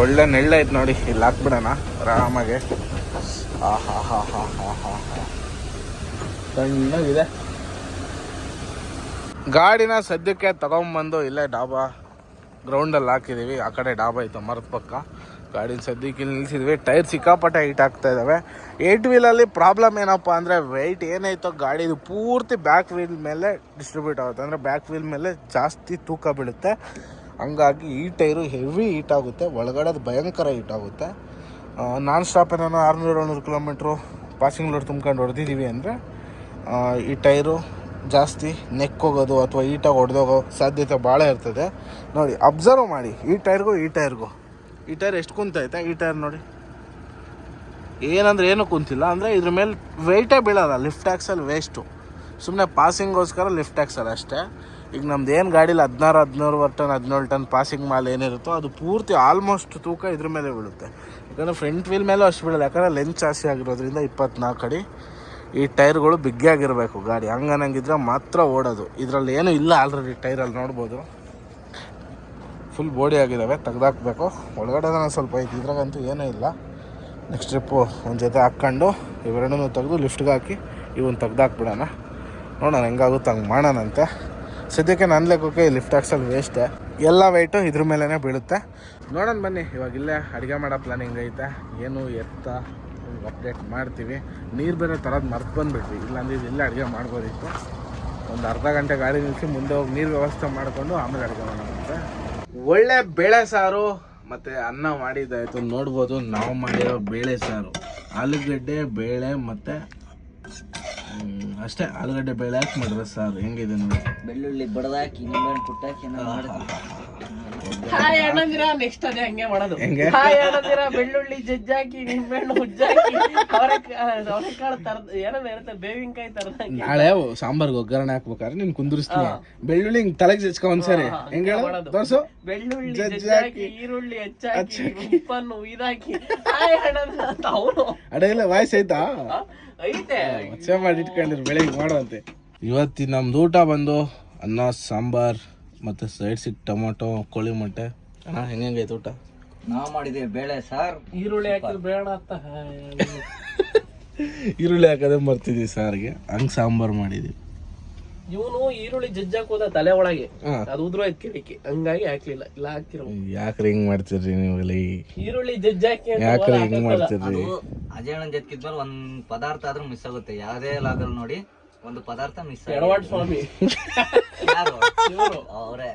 ಒಳ್ಳೆ ನೆಳ್ಳೈತೆ ನೋಡಿ, ಇಲ್ಲಿ ಹಾಕ್ಬಿಡೋಣ, ಆರಾಮಾಗೆ. ಆ ಹಾ ಹಾ ಹಾ ಹಾ ಹಾ ಹಾ ತಣ್ಣಗಿದೆ ಗಾಡಿನ ಸದ್ಯಕ್ಕೆ ತಗೊಂಬಂದು ಇಲ್ಲೇ ಡಾಬಾ ಗ್ರೌಂಡಲ್ಲಿ ಹಾಕಿದ್ದೀವಿ ಆ ಕಡೆ ಡಾಬಾ ಇತ್ತು, ಮರದ ಪಕ್ಕ. ಗಾಡಿನ ಸದ್ಯಕ್ಕೆ ಇಲ್ಲಿ ನಿಲ್ಸಿದ್ವಿ. ಟೈರ್ ಸಿಕ್ಕಾಪಟ್ಟೆ ಹೀಟ್ ಆಗ್ತಾ ಇದ್ದಾವೆ ಏಟ್ ವೀಲಲ್ಲಿ ಪ್ರಾಬ್ಲಮ್ ಏನಪ್ಪ ಅಂದರೆ ವೆಯ್ಟ್ ಏನೈತೋ ಗಾಡಿದು ಪೂರ್ತಿ ಬ್ಯಾಕ್ ವೀಲ್ ಮೇಲೆ ಡಿಸ್ಟ್ರಿಬ್ಯೂಟ್ ಆಗುತ್ತೆ. ಅಂದರೆ ಬ್ಯಾಕ್ ವೀಲ್ ಮೇಲೆ ಜಾಸ್ತಿ ತೂಕ ಬೀಳುತ್ತೆ. ಹಂಗಾಗಿ ಈ ಟೈರು ಹೆವಿ ಹೀಟ್ ಆಗುತ್ತೆ. ಒಳಗಡೆ ಭಯಂಕರ ಹೀಟ್ ಆಗುತ್ತೆ. ನಾನ್ ಸ್ಟಾಪ್ ಏನೋ ಆರುನೂರು, ಏಳ್ನೂರು ಕಿಲೋಮೀಟ್ರು ಪಾಸಿಂಗ್ ಲೋಡ್ ತುಂಬ್ಕೊಂಡು ಹೊಡೆದಿದ್ದೀವಿ ಅಂದರೆ ಈ ಟೈರು ಜಾಸ್ತಿ ನೆಕ್ ಹೋಗೋದು ಅಥವಾ ಈಟಾಗಿ ಹೊಡೆದೋಗೋ ಸಾಧ್ಯತೆ ಭಾಳ ಇರ್ತದೆ. ನೋಡಿ ಅಬ್ಸರ್ವ್ ಮಾಡಿ. ಈ ಟೈರ್ಗೂ ಈ ಟೈರ್ಗೂ. ಈ ಟೈರ್ ಎಷ್ಟು ಕುಂತೈತೆ ಈ ಟೈರ್ ನೋಡಿ. ಏನಂದ್ರೆ ಏನು ಕುಂತಿಲ್ಲ, ಅಂದರೆ ಇದ್ರ ಮೇಲೆ ವೆಯ್ಟೇ ಬೀಳಲ್ಲ ಲಿಫ್ಟ್ ಟ್ಯಾಕ್ಸಲ್ಲಿ ವೇಸ್ಟು ಸುಮ್ಮನೆ ಪಾಸಿಂಗೋಸ್ಕರ ಲಿಫ್ಟ್ ಟ್ಯಾಕ್ಸಲ್ಲಿ ಅಷ್ಟೇ. ಈಗ ನಮ್ದು ಏನು ಗಾಡೀಲಿ ಹದಿನಾರು ಹದಿನಾರು ಟನ್ ಹದಿನೇಳು ಟನ್ ಪಾಸಿಂಗ್ ಮಾಲ್ ಏನಿರುತ್ತೋ, ಅದು ಪೂರ್ತಿ ಆಲ್ಮೋಸ್ಟ್ ತೂಕ ಇದ್ರ ಮೇಲೆ ಬೀಳುತ್ತೆ. ಯಾಕಂದರೆ ಫ್ರಂಟ್ ವೀಲ್ ಮೇಲೂ ಅಷ್ಟು ಬೀಳಲ್ಲ, ಯಾಕಂದರೆ ಲೆಂತ್ ಜಾಸ್ತಿ ಆಗಿರೋದ್ರಿಂದ ಇಪ್ಪತ್ನಾಲ್ಕು ಅಡಿ. ಈ ಟೈರ್ಗಳು ಬಿಗ್ಗಿಯಾಗಿರಬೇಕು ಗಾಡಿ. ಹಂಗನಂಗಿದ್ರೆ ಮಾತ್ರ ಓಡೋದು. ಇದರಲ್ಲಿ ಏನೂ ಇಲ್ಲ ಆಲ್ರೆಡಿ ಟೈರಲ್ಲಿ ನೋಡ್ಬೋದು. ಫುಲ್ ಬೋಡಿ ಆಗಿದ್ದಾವೆ ತೆಗ್ದಾಕ್ಬೇಕು. ಒಳಗಡೆ ಸ್ವಲ್ಪ ಐತಿ, ಇದ್ರಾಗಂತೂ ಏನೂ ಇಲ್ಲ. ನೆಕ್ಸ್ಟ್ ಟ್ರಿಪ್ಪು ಒಂದು ಜೊತೆ ಹಾಕ್ಕೊಂಡು, ಇವೆರಡನ್ನೂ ತೆಗೆದು ಲಿಫ್ಟ್ಗೆ ಹಾಕಿ ಇವನ್ನ ತೆಗ್ದಾಕ್ಬಿಡೋಣ. ನೋಡೋಣ ಹೆಂಗಾಗುತ್ತೆ, ಹಂಗೆ ಮಾಡೋಣಂತೆ. ಸದ್ಯಕ್ಕೆ ನನ್ನ ಲೆಕ್ಕಕ್ಕೆ ಲಿಫ್ಟ್ ಹಾಕ್ಸಲ್ಲಿ ವೇಸ್ಟೇ ಎಲ್ಲ ವೆಯ್ಟು ಇದ್ರ ಮೇಲೇ ಬೀಳುತ್ತೆ. ನೋಡೋಣ ಬನ್ನಿ, ಇವಾಗ ಇಲ್ಲೇ ಅಡುಗೆ ಮಾಡೋ ಪ್ಲಾನಿಂಗ್ ಐತೆ. ಏನು ಎತ್ತ ಅಪ್ಡೇಟ್ ಮಾಡ್ತೀವಿ. ನೀರು ಬೇರೆ ತರೋದು ಮರ್ತು ಬಂದುಬಿಟ್ವಿ. ಇಲ್ಲಾಂದ್ರೆ ಇಲ್ಲೇ ಅಡುಗೆ ಮಾಡ್ಬೋದಿತ್ತು. ಒಂದು ಅರ್ಧ ಗಂಟೆ ಗಾಡಿ ನಿಲ್ಲಿಸಿ ಮುಂದೆ ಹೋಗಿ ನೀರು ವ್ಯವಸ್ಥೆ ಮಾಡಿಕೊಂಡು ಆಮೇಲೆ ಅಡುಗೆ ಮಾಡೋಣಂತೆ ಒಳ್ಳೆ ಬೇಳೆ ಸಾರು ಮತ್ತು ಅನ್ನ ಮಾಡಿದ್ದಾಯಿತು ನೋಡ್ಬೋದು ನಾವು ಮಾಡಿರೋ ಬೇಳೆ ಸಾರು. ಆಲೂಗಡ್ಡೆ ಬೇಳೆ ಮತ್ತು ಅಷ್ಟೇ. ಆಲೂಗಡ್ಡೆ ಬೇಳೆ ಹಾಕಿ ಮಾಡಿರೋ ಸಾರು. ಹೆಂಗಿದೆ ನೋಡಿ. ಬೆಳ್ಳುಳ್ಳಿ ಬಡದಾಕಿ ನಿಂಬೆಹಣ್ಣು ಪುಟ್ಟಾಕಿ ಹಾಯ್ ಅಣ್ಣಂದಿರ ನೆಕ್ಸ್ಟ್ ಅದೇ ಹಂಗೆ ಮಾಡೋದು. ಹೆಂಗೆ? ಹಾಯ್ ಬೆಳ್ಳುಳ್ಳಿ ಜಜ್ಜಾಕಿ ನಿಂಬೆಹಣ್ಣು ಹುಜ್ಜಾಕಿ ಅವರೆಕಾಳು ತರದ ಏನೋ ಇರುತ್ತೆ ಬೇವಿನಕಾಯಿ ತರದಾಕಿ ನಾಳೆ ಸಾಂಬಾರ್ಗೆ ಒಗ್ಗರಣೆ ಹಾಕ್ಬೇಕಾದ್ರೆ ನೀನ್ ಕುಂದ್ರಿಸ್ತೀನಿ. ಬೆಳ್ಳುಳ್ಳಿ ಹಿಂಗ್ ತಲೆಗೆ ಜಚ್ಕೊ ಒಂದ್ಸರಿ. ಹೆಂಗ ಮಾಡೋದು. ತೋರ್ಸು. ಬೆಳ್ಳುಳ್ಳಿ ಜಜ್ಜಾಕಿ, ಜಜ್ಜಾಕಿ ಈರುಳ್ಳಿ ಹೆಚ್ಚಾಕಿ ಉಪ್ಪನ್ನು ಇದಾಕಿ ಹಾಯ್ ಅಣ್ಣಂದಿರ ಅಂತ ಅವನು. ಅಡೆಲ್ಲ ವಾಯ್ಸ್ ಐತಾ. ಐತೆ ಮಚ್ಚೆ ಮಾಡಿ ಇಟ್ಕೊಂಡಿರು ಬೆಳಿಗ್ಗೆ ಮಾಡುವಂತೆ. ಇವತ್ತಿನ ನಮ್ದು ಊಟ ಬಂದು ಅನ್ನ ಸಾಂಬಾರ್ ಮತ್ತೆ ಸೈಡ್ ಸಿಕ್ ಟೊಮೊಟೊ ಕೋಳಿ ಮೊಟ್ಟೆ. ಅಣ್ಣ ಹೆಂಗೈತೆ ಊಟ? ನಾವು ಮಾಡಿದೆ ಬೇಳೆ ಸಾರ್. ಈರುಳ್ಳಿ ಹಾಕಿದ್ರೆ ಬೇಡ ಅಂತ. ಈರುಳ್ಳಿ ಹಾಕೋದೇ ಮರ್ತಿದ್ವಿ ಸಾರ್ಗೆ. ಹಂಗ್ ಸಾಂಬಾರ್ ಮಾಡಿದ್ವಿ. ಇವನು ಈರುಳ್ಳಿ ಜಜ್ಜಾಕ್ ಹೋದ ತಲೆ ಒಳಗೆ. ಅದು ಉದ್ರೋಯ್ತು ಕಿಡಿಕಿ ಹಂಗಾಗಿ ಹಾಕ್ಲಿಲ್ಲ. ಇಲ್ಲ ಹಾಕ್ತಿರೋ ಯಾಕ್ರಿ ಹಿಂಗ್ ಮಾಡ್ತೀರಿ ನೀವು ಇಲ್ಲಿ ಈರುಳ್ಳಿ ಜಜ್ಜಾಕಿ ಯಾಕ್ರಿ ಹಿಂಗ್. ಮಾಡ್ತೀರಿ ಅದು ಅಜಯಣ್ಣನ ಜೊತೆಗಿದ್ಮೇಲೆ ಒಂದ್ ಪದಾರ್ಥ ಆದ್ರೂ ಮಿಸ್ ಆಗುತ್ತೆ. ಯಾವ್ದೇ ಲಾಗಲ್ ನೋಡಿ. ಒಂದು ಪದಾರ್ಥ ಮಿಸ್ ಎಡವಾಡ್ ಸ್ವಾಮಿ. ಯಾರು. ಅವರೇ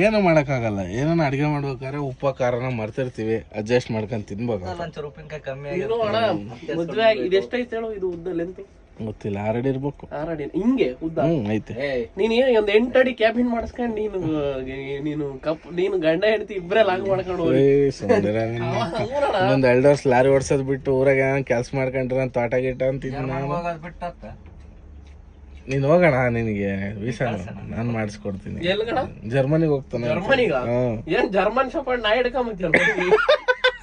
ಏನು ಮಾಡಕ್ಕಾಗಲ್ಲ. ಏನನ್ನ ಅಡಿಗೆ ಮಾಡ್ಬೇಕಾದ್ರೆ ಉಪ್ಪ ಖಾರನ ಮರ್ತಿರ್ತೀವಿ. ಅಡ್ಜಸ್ಟ್ ಮಾಡ್ಕೊಂಡ್ ತಿನ್ಬೇಕು ಒಂಚೂರು ಉಪ್ಪಿನಕಾಯಿ ಕಮ್ಮಿ ಮದ್ವೆ ಇದೆಷ್ಟೈತೆ ಹೇಳು ಇದು ಉದ್ದ ಲೆಂತ್ ಗೊತ್ತಿಲ್ಲ ಆರಡಿ ಇರ್ಬೇಕು. ಆರಡಿ ಹಿಂಗೆ ಉದ್ದ. ಹ್ಮ್ ಐತೆ. ಏ ನೀನ್ ಏನು ಒಂದ್ ಎಂಟಡಿ ಕ್ಯಾಬಿನ್ ಮಾಡಿಸ್ಕೊಂಡ್ ನೀನು ನೀನು ಕಪ್ ನೀನು ಗಂಡ ಹೆಂಡತಿ ಇಬ್ರೇ ಲಾಗ್ ಮಾಡ್ಕೊಂಡು. ಇನ್ನೊಂದ್ ಎರಡ್ ವರ್ಷ ಲಾರಿ ಓಡ್ಸೋದ್ ಬಿಟ್ಟು ಊರಾಗ ಕೆಲ್ಸ ಮಾಡ್ಕೊಂಡ್ರ ಅಂತ ತೋಟ ಗಿಟ ಅಂತ ನಾನು. ಹೋಗೋಣ ನಿನಗೆ ವೀಸಾ ನಾನ್. ಮಾಡಿಸ್ಕೊಡ್ತೀನಿ. ಜರ್ಮನಿಗೆ ಹೋಗ್ತಾನೆ. ಜರ್ಮನಿಗ. ಏನ್ ಜರ್ಮನ್ ಶಾಪ ನಾ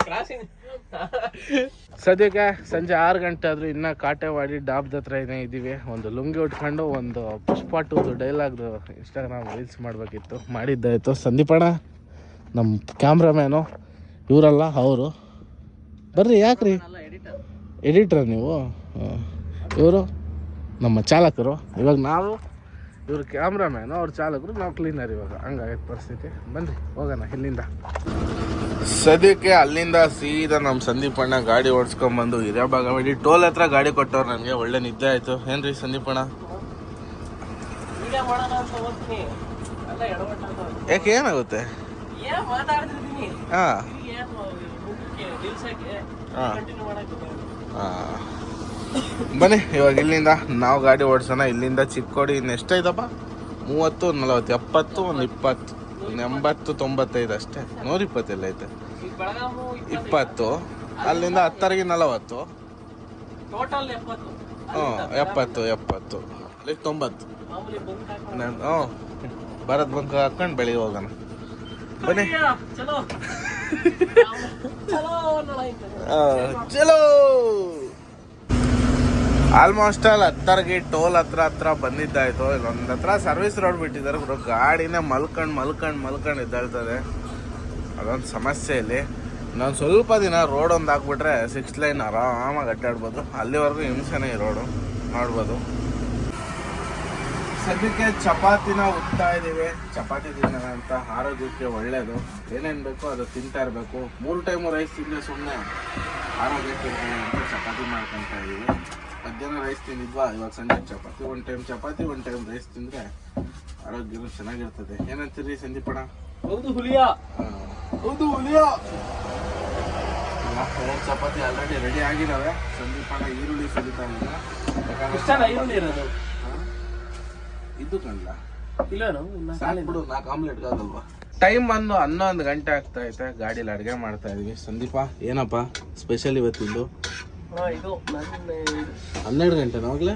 ಕ್ರಾಸಿಂಗ್ ಸದ್ಯಕ್ಕೆ ಸಂಜೆ ಆರು ಗಂಟೆ ಆದ್ರೂ ಇನ್ನ ಕಾಟೆವಾಡಿ ಡಾಬ್ದ ಹತ್ರ ಏನೇ ಇದೀವಿ, ಒಂದು ಲುಂಗಿ ಉಟ್ಕೊಂಡು ಒಂದು ಪುಷ್ಪ ಟೂದು ಡೈಲಾಗ್ದು ಇನ್ಸ್ಟಾಗ್ರಾಮ್ ರೀಲ್ಸ್ ಮಾಡಬೇಕಿತ್ತು. ಮಾಡಿದ್ದಾಯ್ತು. ಸಂದೀಪಣ್ಣ ನಮ್ಮ ಕ್ಯಾಮ್ರಾಮ್ಯಾನು ಇವರಲ್ಲ, ಅವರು. ಬರ್ರಿ, ಯಾಕ್ರಿ? ಎಡಿಟರ್ ನೀವು? ಇವರು? ನಮ್ಮ ಚಾಲಕರು. ಇವಾಗ ನಾವು, ಇವರು ಕ್ಯಾಮ್ರಾಮ್ಯಾನು ಅವ್ರ ಚಾಲಕರು, ನಾವು ಕ್ಲೀನರ್ ಇವಾಗ. ಹಂಗಾಗೈತೆ ಪರಿಸ್ಥಿತಿ. ಬನ್ರಿ, ಹೋಗೋಣ ಇಲ್ಲಿಂದ. ಸದ್ಯಕ್ಕೆ ಅಲ್ಲಿಂದ ಸೀದಾ ನಮ್ಮ ಸಂದೀಪ್ ಅಣ್ಣ ಗಾಡಿ ಓಡಿಸ್ಕೊಂಬಂದು ಹಿರಿಯ ಮಾಡಿ ಟೋಲ್ ಹತ್ರ ಗಾಡಿ ಕೊಟ್ಟವ್ರು ನನಗೆ ಒಳ್ಳೆ ನಿದ್ದೆ ಆಯಿತು. ಏನ್ರಿ ಸಂದೀಪ್ ಅಣ್ಣ? ಮಾಡೋಣ ಅಂತ ಹೋಗ್ತೀನಿ ಎಲ್ಲ ಎಡವಟ್ಟ ಅಂತ ಯಾಕೆ ಏನಾಗುತ್ತೆ? ಹಾಂ. ಹಾಂ. ಬನ್ನಿ, ಇವಾಗ ಇಲ್ಲಿಂದ ನಾವು ಗಾಡಿ ಓಡಿಸೋಣ. ಇಲ್ಲಿಂದ ಚಿಕ್ಕೋಡಿ ಇನ್ನು ಎಷ್ಟೈತಪ್ಪ ಮೂವತ್ತು, ನಲವತ್ತು, ಎಪ್ಪತ್ತು, ಒಂದು ಇಪ್ಪತ್ತು. ಎಂಬತ್ತು ತೊಂಬತ್ತೈದು ಅಷ್ಟೇ. ನೂರ ಇಪ್ಪತ್ತೆಲ್ಲ ಐತೆ. ಇಪ್ಪತ್ತು ಅಲ್ಲಿಂದ ಹತ್ತರಿಗೆ ನಲವತ್ತು. ಹ್ಞೂ ಎಪ್ಪತ್ತು ಎಪ್ಪತ್ತು. ಅಲ್ಲಿ ತೊಂಬತ್ತು. ಹ್ಞೂ. ಭರತ್ ಬಂಕ ಹಾಕೊಂಡು ಬೆಳಿಗ್ಗೆ ಹೋಗೋಣ. ಬನ್ನಿ. ಚಲೋ ಚಲೋ ಅನ್ನೋಣ ಇಂತ. ಆ, ಚಲೋ ಆಲ್ಮೋಸ್ಟ್ ಆಲ್ ಹತ್ತರ್ಗೆ ಟೋಲ್ ಹತ್ರ ಹತ್ರ ಬಂದಿದ್ದಾಯ್ತು ಇಲ್ಲೊಂದ್ ಹತ್ರ ಸರ್ವಿಸ್ ರೋಡ್ ಬಿಟ್ಟಿದ್ದಾರೆ ಬ್ರೋ ಗಾಡಿನೇ ಮಲ್ಕಂಡ್ ಮಲ್ಕಂಡ್ ಮಲ್ಕಂಡ್ ಇದ್ದಾಳ್ತದೆ ಅದೊಂದು ಸಮಸ್ಯೆ ಇಲ್ಲಿ. ನಾನು ಸ್ವಲ್ಪ ದಿನ ರೋಡ್ ಒಂದು ಹಾಕ್ಬಿಟ್ರೆ ಸಿಕ್ಸ್ ಲೈನ್ ಆರಾಮಾಗಿ ಅಡ್ಡಾಡ್ಬೋದು. ಅಲ್ಲಿವರೆಗೂ ಹಿಂಸೆನೇ ಈ ರೋಡು ಮಾಡ್ಬೋದು ಸದ್ಯಕ್ಕೆ ಚಪಾತಿನ ಉತ್ತಾ ಇದ್ದೀವಿ. ಚಪಾತಿ ತಿನ್ನೋಣ ಅಂತ. ಆರೋಗ್ಯಕ್ಕೆ ಒಳ್ಳೇದು. ಏನೇನು ಬೇಕೋ ಅದು ತಿಂತಾ ಇರಬೇಕು. ಮೂರು ಟೈಮು ರೈಸ್ ತಿಂದರೆ ಸುಮ್ಮನೆ ಆರೋಗ್ಯಕ್ಕೆ ಚಪಾತಿ ಮಾಡ್ಕೊತಾ ಇದೀವಿ ಮಧ್ಯಾಹ್ನ ರೈಸ್ ತಿಂದಿದ್ವಾ? ಇವಾಗ ಸಂಜೆ chapati one time chapati one time rice ತಿಂದರೆ ಆರೋಗ್ಯನೂ ಚೆನ್ನಾಗಿರ್ತದೆ. ಏನಂತೀರಿ ಸಂದೀಪಣ ಹೌದು ಹುಲಿಯ. ಹೌದು ಹುಲಿಯೋ. ಎರಡು ಚಪಾತಿ ಆಲ್ರೆಡಿ ರೆಡಿ ಆಗಿದ್ದಾವೆ ಸಂದೀಪಣ ಈರುಳ್ಳಿ ಸುಲಿತಾ ಇಲ್ಲ ಈರುಳ್ಳಿ ಇರೋದು? ಇದು ಕಣ್ಣ ಸಾಕ್ಬಿಡು ನಾಲ್ಕು ಆಮ್ಲೆಟ್ ಆಗಲ್ವಾ ಟೈಮ್ ಬಂದು ಹನ್ನೊಂದು ಗಂಟೆ ಆಗ್ತಾ ಐತೆ. ಗಾಡಿಲಿ ಅಡುಗೆ ಮಾಡ್ತಾ ಇದೀವಿ. ಸಂದೀಪ ಏನಪ್ಪ? ಸ್ಪೆಷಲ್ ಇವತ್ತಿಂದು? ಇದು ನನ್ನ. ಹನ್ನೆರಡು ಗಂಟೆ ಹೋಗ್ಲೆ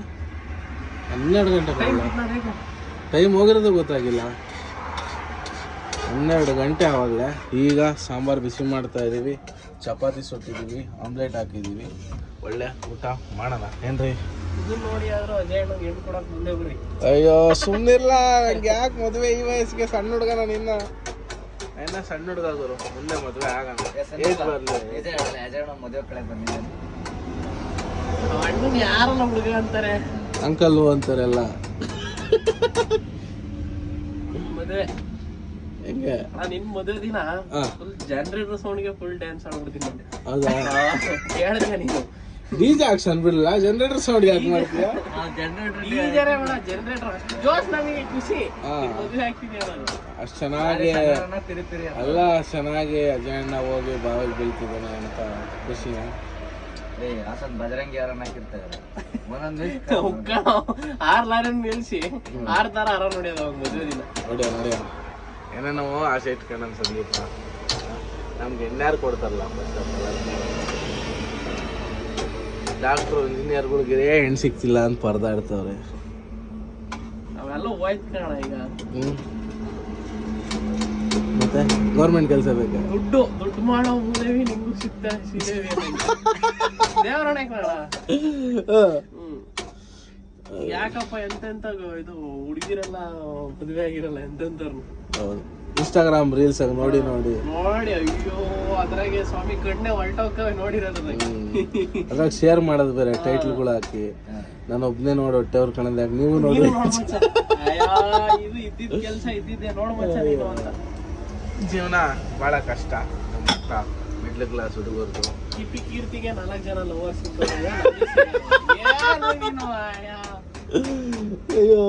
ಹನ್ನೆರಡು ಗಂಟೆ ಟೈಮ್ ಟೈಮ್ ಹೋಗಿರೋದು ಗೊತ್ತಾಗಿಲ್ಲ. ಹನ್ನೆರಡು ಗಂಟೆ ಆವಾಗಲೇ ಈಗ ಸಾಂಬಾರು ಬಿಸಿ ಮಾಡ್ತಾ ಇದ್ದೀವಿ ಚಪಾತಿ ಸುಟ್ಟಿದ್ದೀವಿ ಆಮ್ಲೆಟ್ ಹಾಕಿದ್ದೀವಿ ಒಳ್ಳೆ ಊಟ ಮಾಡೋಣ. ಏನ್ರಿ? ಅಯ್ಯೋ ಸುಮ್ಮನಿರ್ಲ ನಂಗೆ ಯಾಕೆ ಮದುವೆ ಈ ವಯಸ್ಸಿಗೆ ಸಣ್ಣ ಹುಡುಗ ನಾನು ಇನ್ನ ಇನ್ನ ಸಣ್ಣ ಹುಡುಗ ಗುರು ಮುಂದೆ ಮದುವೆ ಆಗೋಣ. ಮದುವೆ ಕಡೆ ಬಂದಿದ್ದಾನೆ. ಅಣ್ಣನ್ ಯಾರಲ್ಲ ಹುಡುಗ ಅಂತಾರೆ? ಅಂಕಲ್ಲು ಅಂತಾರೆಲ್ಲ ಮದುವೆ. ಹೆಂಗೆ? ನಿನ್ ಮದುವೆ ದಿನ ಹಾ. ಫುಲ್ ಜನರೇಟರ್ ಸೌಂಡ್ಗೆ ಫುಲ್ ಡ್ಯಾನ್ಸ್ ಆಡ್ಬಿಡ್ತೀನಿ ಹೌದಾ? ನೀನು? ಡಿಜೆ ಜನರೇಟರ್ ಸೌಂಡ್ ಯಾಕೆ ಮಾಡ್ತೀಯ? ಜನರೇಟರ್ ಅಷ್ಟು ಜೋಶ್ ನಮಗೆ ಖುಷಿ. ಹಾ. ನಿನ್ ಮದುವೆ ಆಗ್ತಿದ್ಯಾ ನಾನು. ಅಷ್ಟು ಚೆನ್ನಾಗಿ ಅಲ್ಲ. ಚೆನ್ನಾಗಿ ಅಜಯಣ್ಣ ಹೋಗಿ ಬಾವಿಗೆ ಬೀಳ್ತಿದ್ದಾನೆ ಅಂತ ಖುಷಿ ಏ ಹಾಸನ್ ಬಜರಂಗಿ ಯಾರನ್ನ ಹಾಕಿರ್ತಾರೆ ಒಂದೊಂದು ಉಕ್ಕಣ ಆರ್ ಲಾರಿನ ನಿಲ್ಸಿ ಆರ್ ತರ ಆರ ನೋಡ್ಯದ ಅವಾಗ ಮದುವೆ ದಿನ. ನೋಡಿ ನೋಡಿ ಏನೇನೋ ಆಸೆ ಇಟ್ಕೊಂಡ್ ಸಂದೀಪ ನಮ್ಗೆ ಎಣ್ಣಾರು ಕೊಡ್ತಾರಲ್ಲ ಡಾಕ್ಟ್ರು ಇಂಜಿನಿಯರ್ಗಳಿಗೆ ಹೆಣ್ಣು ಸಿಕ್ತಿಲ್ಲ ಅಂತ ಪರದಾಡ್ತವ್ರೆ. ಅವೆಲ್ಲ ಹೋಯ್ತು ಕಣ ಈಗ. ಮತ್ತೆ ಗೌರ್ಮೆಂಟ್ ಕೆಲಸ ಬೇಕು? ದುಡ್ಡು ದುಡ್ಡು ಮಾಡೋ ಮೂದೇವಿ ನಿಮ್ಗೂ ಸಿಗ್ತಾ ಶ್ರೀದೇವಿ ದೇವರಣೆ ಕಣ ಹ್ಮ್ ಯಾಕಪ್ಪ ಎಂತೆಂತ ಇದು ಹುಡುಗಿರಲ್ಲ ಮದುವೆ ಆಗಿರಲ್ಲ ಎಂತೆಂತವ್ರು ಹೌದು. ಇನ್ಸ್ಟಾಗ್ರಾಮ್ ರೀಲ್ಸ್ ಆಗಿ ನೋಡಿ ನೋಡಿ. ನೋಡಿ ಅಯ್ಯೋ ಅದ್ರಾಗೆ ಸ್ವಾಮಿ ಕಣ್ಣೆ ಹೊರಟೋಕ ನೋಡಿರೋದ್ರಲ್ಲಿ ಅದ್ರಾಗ ಶೇರ್ ಮಾಡೋದು ಬೇರೆ ಟೈಟ್ಲ್ಗಳು ಹಾಕಿ. ನಾನು ಒಬ್ನೇ ನೋಡು ಹೊಟ್ಟೆ ಅವ್ರ ಕಣದಾಗ ನೀವು ನೋಡಿ. ಇದು ಇದ್ದಿದ್ ಕೆಲಸ ಇದ್ದಿದ್ದೆ ನೋಡ್ ಮಚ್ಚ ನೀನು ಅಂತ. ಜೀವನ ಬಹಳ ಕಷ್ಟ. Middle class ಹುಡುಗರ್ದು. ಕಿಪಿ ಕೀರ್ತಿಗೆ ನಾಲ್ಕು ಜನ ಲವರ್ಸ್ ಅಯ್ಯಾ. ಅಯ್ಯೋ.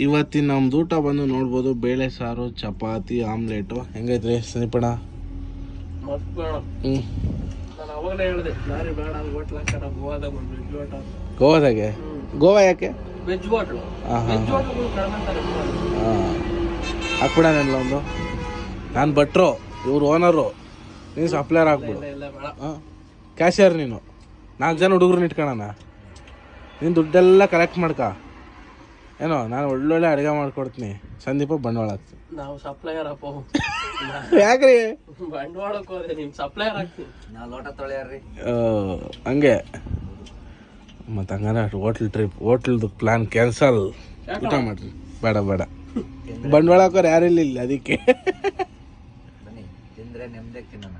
ಇವತ್ತಿನ ನಮ್ದು ಊಟ ಬಂದು ನೋಡ್ಬೋದು ಬೇಳೆ ಸಾರು ಚಪಾತಿ ಆಮ್ಲೆಟು. ಹೆಂಗೈತ್ರಿ ಸನಿಪಣ ಮಸ್ತ್ ಬೇಡ. ನಾನು ಅವಾಗಲೇ ಹೇಳ್ದೆ ಲಾರಿ ಬೇಡ ಹೋಟ್ಲ್ ಹಾಕೋಣ ಗೋವಾದಾಗ ಗೋವಾ ಯಾಕೆ? ಹಾಕ್ಬಿಡೋಣ ಒಂದು? ನಾನು ಭಟ್ರು ಇವ್ರು ಓನರು ನೀನು ಸಪ್ಲೈಯರ್ ಹಾಕ್ಬಿಡು ಹಾಂ. ಕ್ಯಾಶಿಯರ್ ನೀನು. ನಾಲ್ಕು ಜನ ಹುಡುಗರನ್ನ ಇಟ್ಕೊಳ್ಳೋಣ ನೀನು ದುಡ್ಡೆಲ್ಲ ಕಲೆಕ್ಟ್ ಮಾಡ್ಕ. ಏನೋ ನಾನು ಒಳ್ಳೊಳ್ಳೆ ಅಡುಗೆ ಮಾಡ್ಕೊಡ್ತೀನಿ. ಸಂದೀಪ ಬಂಡವಾಳ ಹಾಕ್ತೀನಿ. ನಾವು ಸಪ್ಲೈಯರ್ ಅಪ್ಪ. ಯಾಕ್ರಿ? ಬಂಡವಾಳಕ್ಕೆ ಹೋದ್ರೆ ನಿಮ್ಮ ಸಪ್ಲೈಯರ್ ಹಾಕ್ತೀನಿ. ನಾ ಲೋಟ ತೊಳೆಯಾರ್ರಿ. ಹಂಗೆ. ಮತ್ತು ಹಂಗಾರೆ ಹೋಟ್ಲ್ ಟ್ರಿಪ್ ಹೋಟ್ಲ್ದು ಪ್ಲ್ಯಾನ್ ಕ್ಯಾನ್ಸಲ್ ಊಟ ಮಾಡ್ರಿ ಬೇಡ ಬೇಡ. ಬಂಡವಾಳ ಹಾಕೋರು ಯಾರಿಲ್ಲ ಇಲ್ಲಿ ಅದಕ್ಕೆ. ಬನ್ನಿ ತಿಂದ್ರೆ ನೆಮ್ಮದಿ ತಿನ್ನೋಣ.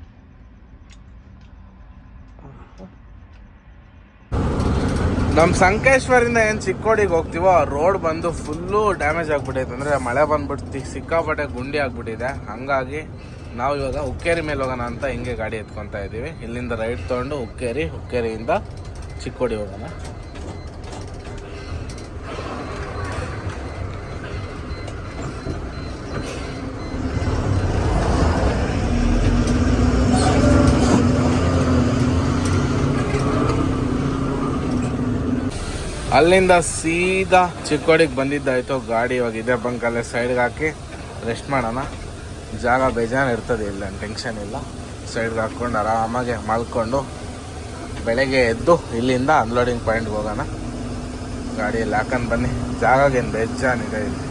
ನಮ್ಮ ಸಂಕೇಶ್ವರಿಂದ ಏನು ಚಿಕ್ಕೋಡಿಗೆ ಹೋಗ್ತೀವೋ ರೋಡ್ ಬಂದು ಫುಲ್ಲು ಡ್ಯಾಮೇಜ್ ಆಗ್ಬಿಟ್ಟೈತೆ ಅಂದರೆ ಮಳೆ ಬಂದ್ಬಿಟ್ಟು ಸಿಕ್ಕಾಪಟ್ಟೆ ಗುಂಡಿ ಆಗ್ಬಿಟ್ಟಿದೆ. ಹಂಗಾಗಿ ನಾವು ಇವಾಗ ಉಕ್ಕೇರಿ ಮೇಲೆ ಹೋಗೋಣ ಅಂತ ಹಿಂಗೆ ಗಾಡಿ ಎತ್ಕೊತಾ ಇದ್ದೀವಿ ಇಲ್ಲಿಂದ ರೈಡ್ ತೊಗೊಂಡು ಉಕ್ಕೇರಿ ಉಕ್ಕೇರಿಯಿಂದ ಚಿಕ್ಕೋಡಿ ಹೋಗೋಣ. ಅಲ್ಲಿಂದ ಸೀದಾ ಚಿಕ್ಕೋಡಿಗೆ ಬಂದಿದ್ದಾಯ್ತು ಗಾಡಿ ಇವಾಗ ಇದೇ ಬಂಕಲ್ಲೇ ಸೈಡ್ಗೆ ಹಾಕಿ ರೆಸ್ಟ್ ಮಾಡೋಣ. ಜಾಗ ಬೇಜಾನ್ ಇರ್ತದೆ ಇಲ್ಲ ಟೆನ್ಷನ್ ಇಲ್ಲ. ಸೈಡ್ಗೆ ಹಾಕ್ಕೊಂಡು ಆರಾಮಾಗಿ ಮಲ್ಕೊಂಡು ಬೆಳಗ್ಗೆ ಎದ್ದು ಇಲ್ಲಿಂದ ಅನ್ಲೋಡಿಂಗ್ ಪಾಯಿಂಟ್ಗೆ ಹೋಗೋಣ. ಗಾಡಿಯಲ್ಲಿ ಹಾಕೊಂಡು ಬನ್ನಿ. ಜಾಗಗೇನು ಬೇಜಾನಿದೆ ಇಲ್ಲಿ.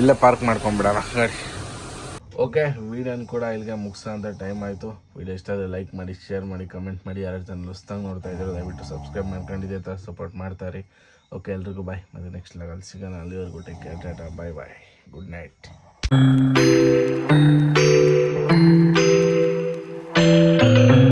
ಇಲ್ಲೇ ಪಾರ್ಕ್ ಮಾಡ್ಕೊಂಬಿಡೋಣ ಗಾಡಿ ಓಕೆ ವೀಡಿಯೋನ ಕೂಡ ಇಲ್ಲಿಗೆ ಮುಗಿಸೋ ಅಂತ ಟೈಮ್ ಆಯಿತು. ವೀಡಿಯೋ ಇಷ್ಟ ಆದರೆ ಲೈಕ್ ಮಾಡಿ ಶೇರ್ ಮಾಡಿ ಕಮೆಂಟ್ ಮಾಡಿ. ಯಾರು ಜನ ಹೊಸ್ದಾಗಿ ನೋಡ್ತಾ ಇದ್ದಾರೆ ದಯವಿಟ್ಟು ಸಬ್ಸ್ಕ್ರೈಬ್ ಮಾಡ್ಕೊಂಡಿದ್ದೆ ಥರ ಸಪೋರ್ಟ್ ಮಾಡ್ತಾರೆ. ಓಕೆ ಎಲ್ರಿಗೂ ಬಾಯ್ ಮತ್ತೆ ನೆಕ್ಸ್ಟ್ ಲೆವೆಲ್ ಸಿಗೋಣ. ಅಲ್ಲಿವರೆಗೂ take care tata bye bye good night